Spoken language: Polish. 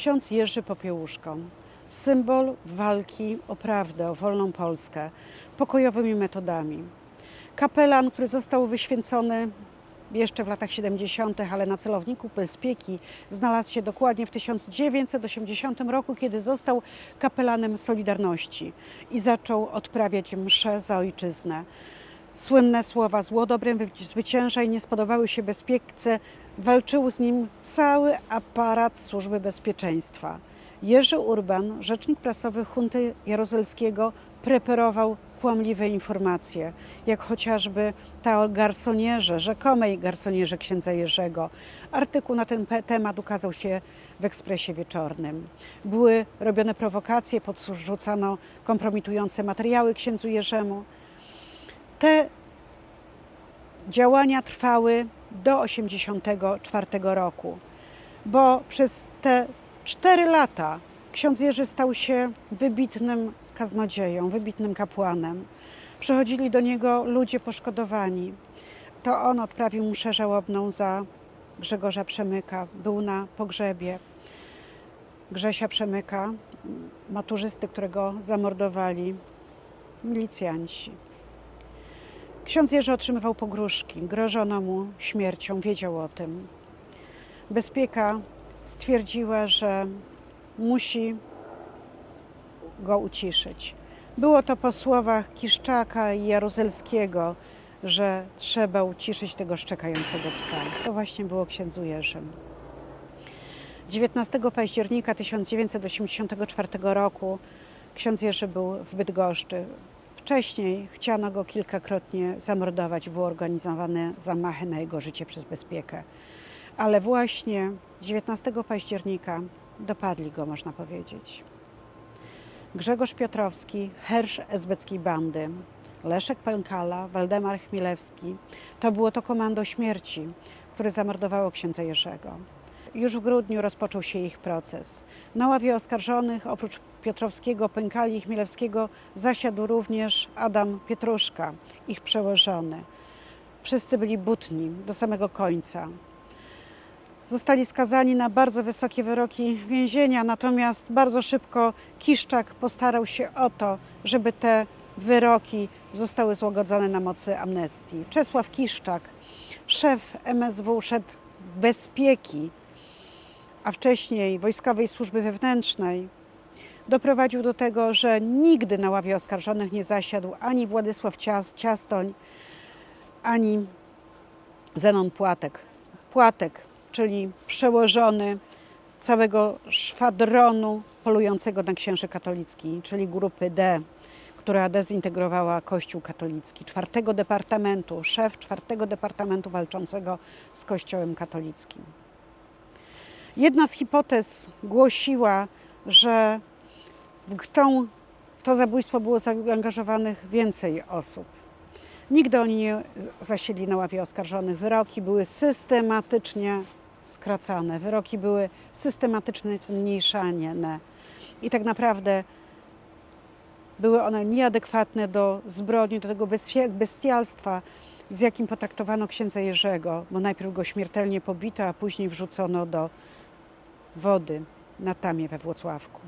ksiądz Jerzy Popiełuszko. Symbol walki o prawdę, o wolną Polskę, pokojowymi metodami. Kapelan, który został wyświęcony jeszcze w latach 70., ale na celowniku bezpieki znalazł się dokładnie w 1980 roku, kiedy został kapelanem Solidarności i zaczął odprawiać msze za ojczyznę. Słynne słowa zło dobrem zwycięża i nie spodobały się bezpiece. Walczył z nim cały aparat służby bezpieczeństwa. Jerzy Urban, rzecznik prasowy hunty jaruzelskiego, preparował kłamliwe informacje, jak chociażby ta o garsonierze, rzekomej garsonierze księdza Jerzego. Artykuł na ten temat ukazał się w Ekspresie Wieczornym. Były robione prowokacje, podrzucano kompromitujące materiały księdzu Jerzemu. Te działania trwały do 1984 roku, bo przez te cztery lata ksiądz Jerzy stał się wybitnym kaznodzieją, wybitnym kapłanem. Przychodzili do niego ludzie poszkodowani. To on odprawił mszę żałobną za Grzegorza Przemyka. Był na pogrzebie Grzesia Przemyka, maturzysty, którego zamordowali milicjanci. Ksiądz Jerzy otrzymywał pogróżki, grożono mu śmiercią, wiedział o tym. Bezpieka stwierdziła, że musi go uciszyć. Było to po słowach Kiszczaka i Jaruzelskiego, że trzeba uciszyć tego szczekającego psa. To właśnie było księdzu Jerzym. 19 października 1984 roku ksiądz Jerzy był w Bydgoszczy. Wcześniej chciano go kilkakrotnie zamordować, były organizowane zamachy na jego życie przez bezpiekę. Ale właśnie 19 października dopadli go, można powiedzieć. Grzegorz Piotrowski, hersz esbeckiej bandy, Leszek Pękala, Waldemar Chmielewski. To było to komando śmierci, które zamordowało księdza Jerzego. Już w grudniu rozpoczął się ich proces. Na ławie oskarżonych oprócz Piotrowskiego, Pękali i Chmielewskiego zasiadł również Adam Pietruszka, ich przełożony. Wszyscy byli butni do samego końca. Zostali skazani na bardzo wysokie wyroki więzienia, natomiast bardzo szybko Kiszczak postarał się o to, żeby te wyroki zostały złagodzone na mocy amnestii. Czesław Kiszczak, szef MSW, szef bezpieki, a wcześniej Wojskowej Służby Wewnętrznej, doprowadził do tego, że nigdy na ławie oskarżonych nie zasiadł ani Władysław Ciastoń, ani Zenon Płatek. Płatek, czyli przełożony całego szwadronu polującego na księży katolicki, czyli grupy D, która dezintegrowała Kościół katolicki, czwartego departamentu, szef czwartego departamentu walczącego z Kościołem katolickim. Jedna z hipotez głosiła, że w, tą, to zabójstwo było zaangażowanych więcej osób. Nigdy oni nie zasiedli na ławie oskarżonych. Wyroki były systematycznie skracane, wyroki były systematycznie zmniejszane i tak naprawdę były one nieadekwatne do zbrodni, do tego bestialstwa, z jakim potraktowano księdza Jerzego, bo najpierw go śmiertelnie pobito, a później wrzucono do wody na Tamie we Włocławku.